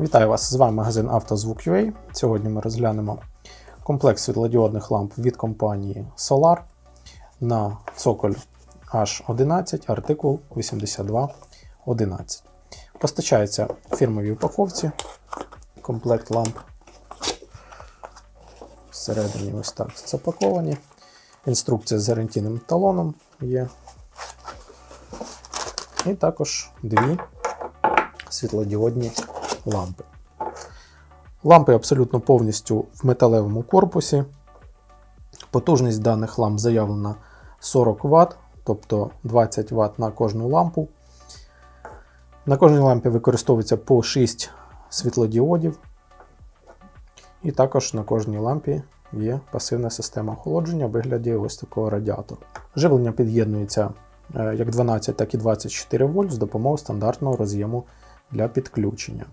Вітаю вас! З вами магазин «Автозвук.UA». Сьогодні ми розглянемо комплекс світлодіодних ламп від компанії Solar на цоколь H11, артикул 8211. Постачається в фірмовій упаковці комплект ламп. Всередині ось так запаковані. Інструкція з гарантійним талоном є. І також дві світлодіодні лампи. Лампи абсолютно повністю в металевому корпусі. Потужність даних ламп заявлена 40 Вт, тобто 20 Вт на кожну лампу. На кожній лампі використовується по 6 світлодіодів. І також на кожній лампі є пасивна система охолодження в вигляді ось такого радіатору. Живлення під'єднується е, як 12, так і 24 вольт з допомогою стандартного роз'єму для підключення.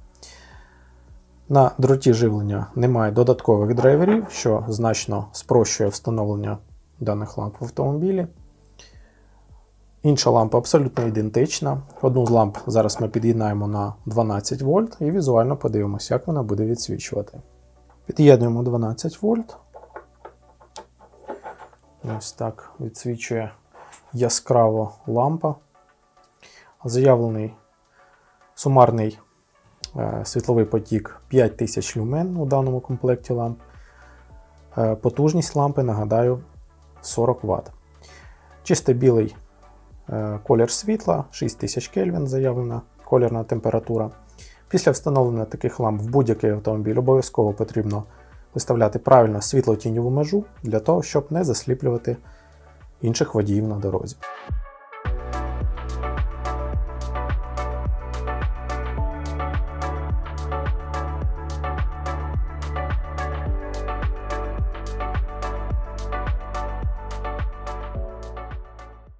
На дроті живлення немає додаткових драйверів, що значно спрощує встановлення даних ламп в автомобілі. Інша лампа абсолютно ідентична. Одну з ламп зараз ми під'єднаємо на 12 вольт і візуально подивимося, як вона буде відсвічувати. Під'єднуємо 12 вольт. Ось так відсвічує яскраво лампа. Заявлений сумарний світловий потік 5000 люмен у даному комплекті ламп. Е, Потужність лампи, нагадаю, 40 Вт. Чисто білий е, колір світла, 6000 Кельвін заявлена колірна температура. Після встановлення таких ламп в будь-який автомобіль обов'язково потрібно виставляти правильно світло-тіньову межу для того, щоб не засліплювати інших водіїв на дорозі.